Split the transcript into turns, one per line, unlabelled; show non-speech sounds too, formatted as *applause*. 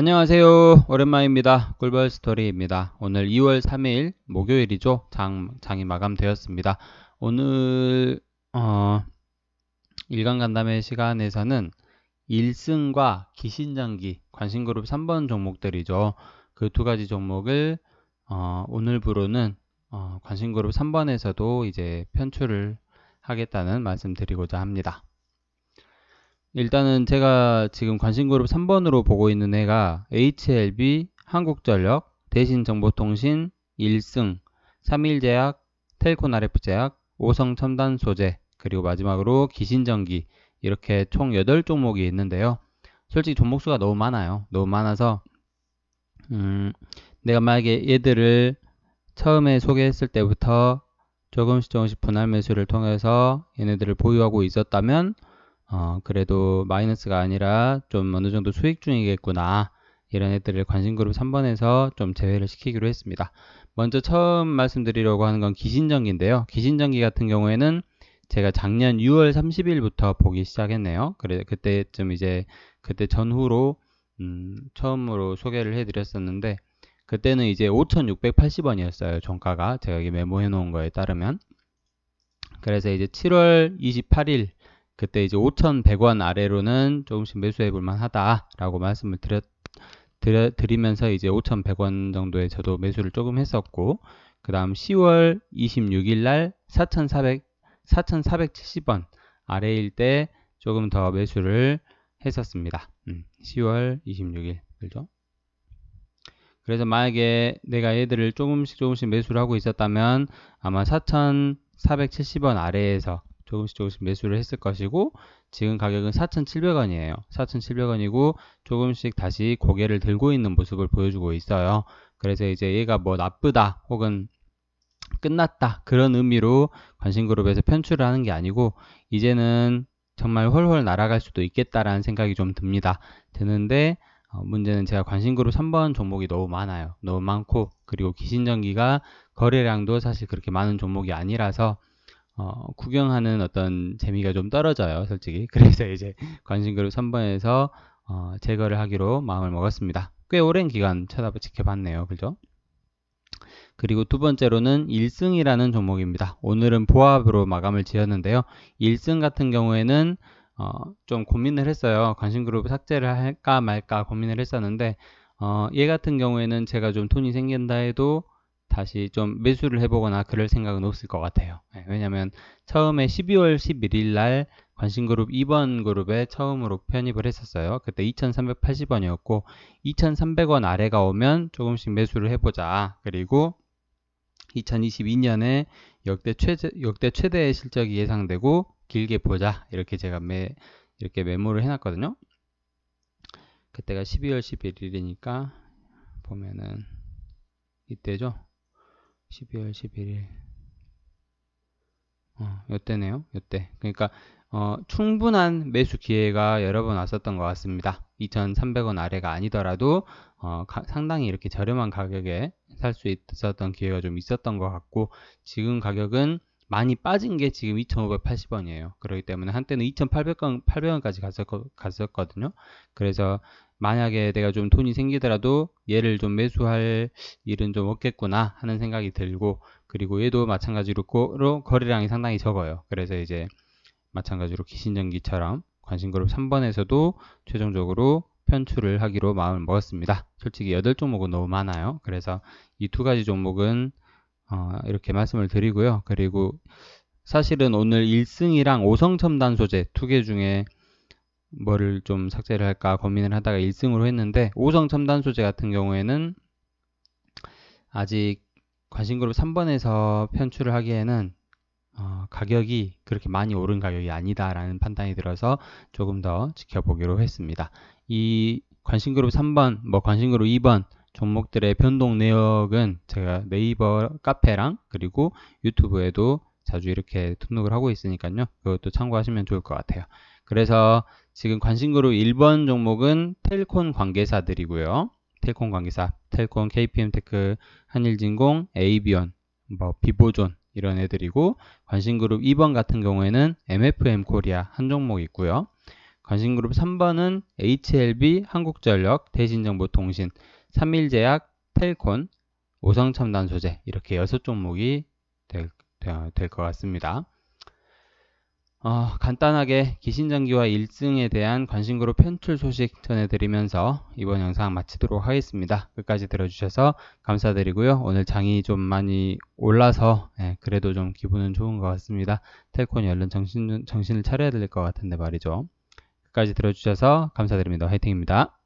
안녕하세요. 오랜만입니다. 꿀벌 스토리입니다. 오늘 2월 3일 목요일이죠. 장, 장이 마감되었습니다. 오늘, 어, 일간 간담회 시간에서는 1승과 기신장기, 관심그룹 3번 종목들이죠. 그 두 가지 종목을, 어, 오늘부로는, 어, 관심그룹 3번에서도 이제 편출을 하겠다는 말씀 드리고자 합니다. 일단은 제가 지금 관심그룹 3번으로 보고 있는 애가 HLB, 한국전력, 대신정보통신, 1승, 3일제약, 텔코나레프제약, 오성첨단소재, 그리고 마지막으로 기신전기 이렇게 총 8종목이 있는데요. 솔직히 종목수가 너무 많아요. 너무 많아서 음, 내가 만약에 얘들을 처음에 소개했을 때부터 조금씩 조금씩 분할 매수를 통해서 얘네들을 보유하고 있었다면 어, 그래도 마이너스가 아니라 좀 어느 정도 수익 중이겠구나. 이런 애들을 관심그룹 3번에서 좀 제외를 시키기로 했습니다. 먼저 처음 말씀드리려고 하는 건 기신전기인데요. 기신전기 같은 경우에는 제가 작년 6월 30일부터 보기 시작했네요. 그래 그때쯤 이제 그때 전후로 음, 처음으로 소개를 해드렸었는데 그때는 이제 5,680원이었어요. 종가가 제가 여기 메모해 놓은 거에 따르면 그래서 이제 7월 28일 그때 이제 5,100원 아래로는 조금씩 매수해 볼 만하다라고 말씀을 드렸, 드려, 드리면서 이제 5,100원 정도에 저도 매수를 조금 했었고 그 다음 10월 26일 날 4,400, 4,470원 아래일 때 조금 더 매수를 했었습니다. 음, 10월 26일 그죠? 그래서 만약에 내가 얘들을 조금씩 조금씩 매수를 하고 있었다면 아마 4,470원 아래에서 조금씩 조금씩 매수를 했을 것이고 지금 가격은 4,700원이에요. 4,700원이고 조금씩 다시 고개를 들고 있는 모습을 보여주고 있어요. 그래서 이제 얘가 뭐 나쁘다 혹은 끝났다 그런 의미로 관심그룹에서 편출을 하는 게 아니고 이제는 정말 훨훨 날아갈 수도 있겠다라는 생각이 좀 듭니다. 드는데 어, 문제는 제가 관심그룹 3번 종목이 너무 많아요. 너무 많고 그리고 기신전기가 거래량도 사실 그렇게 많은 종목이 아니라서 어, 구경하는 어떤 재미가 좀 떨어져요, 솔직히. *laughs* 그래서 이제 관심그룹 3번에서 어, 제거를 하기로 마음을 먹었습니다. 꽤 오랜 기간 쳐다보 지켜봤네요, 그죠? 그리고 두 번째로는 1승이라는 종목입니다. 오늘은 보합으로 마감을 지었는데요. 1승 같은 경우에는 어, 좀 고민을 했어요. 관심그룹 삭제를 할까 말까 고민을 했었는데 어, 얘 같은 경우에는 제가 좀 돈이 생긴다 해도 다시 좀 매수를 해보거나 그럴 생각은 없을 것 같아요. 네, 왜냐면 처음에 12월 11일 날 관심그룹 2번 그룹에 처음으로 편입을 했었어요. 그때 2,380원이었고 2,300원 아래가 오면 조금씩 매수를 해보자. 그리고 2022년에 역대 최대 역대 최대의 실적이 예상되고 길게 보자. 이렇게 제가 매 이렇게 메모를 해놨거든요. 그때가 12월 11일이니까 보면은 이때죠. 12월 11일. 어, 요때네요. 요때. 그러니까 어, 충분한 매수 기회가 여러 번 왔었던 것 같습니다. 2,300원 아래가 아니더라도 어, 가, 상당히 이렇게 저렴한 가격에 살 수 있었던 기회가 좀 있었던 것 같고 지금 가격은 많이 빠진 게 지금 2,580원이에요. 그렇기 때문에 한때는 2,800원, 800원 까지 갔었거 든요. 그래서 만약에 내가 좀 돈이 생기더라도 얘를 좀 매수할 일은 좀 없겠구나 하는 생각이 들고 그리고 얘도 마찬가지로 거래량이 상당히 적어요. 그래서 이제 마찬가지로 기신전기처럼 관심그룹 3번에서도 최종적으로 편출을 하기로 마음을 먹었습니다. 솔직히 8종목은 너무 많아요. 그래서 이 두 가지 종목은 어, 이렇게 말씀을 드리고요. 그리고 사실은 오늘 1승이랑 5성 첨단 소재 두 개 중에 뭐를 좀 삭제를 할까 고민을 하다가 1승으로 했는데 5성 첨단 소재 같은 경우에는 아직 관심그룹 3번에서 편출을 하기에는 어, 가격이 그렇게 많이 오른 가격이 아니다라는 판단이 들어서 조금 더 지켜보기로 했습니다. 이 관심그룹 3번, 뭐 관심그룹 2번 종목들의 변동 내역은 제가 네이버 카페랑 그리고 유튜브에도 자주 이렇게 등록을 하고 있으니까요. 그것도 참고하시면 좋을 것 같아요. 그래서 지금 관심그룹 1번 종목은 텔콘 관계사들이고요. 텔콘 관계사, 텔콘, KPM테크, 한일진공, 에이비온, 뭐 비보존 이런 애들이고 관심그룹 2번 같은 경우에는 MFM 코리아 한 종목 있고요. 관심그룹 3번은 HLB, 한국전력, 대신정보통신, 삼일제약, 텔콘, 오성첨단 소재 이렇게 여섯 종목이 될것 같습니다. 어, 간단하게 기신전기와 1승에 대한 관심그룹 편출 소식 전해드리면서 이번 영상 마치도록 하겠습니다. 끝까지 들어주셔서 감사드리고요. 오늘 장이 좀 많이 올라서 예, 그래도 좀 기분은 좋은 것 같습니다. 텔콘이 얼른 정신, 정신을 차려야 될 것 같은데 말이죠. 끝까지 들어주셔서 감사드립니다. 화이팅입니다.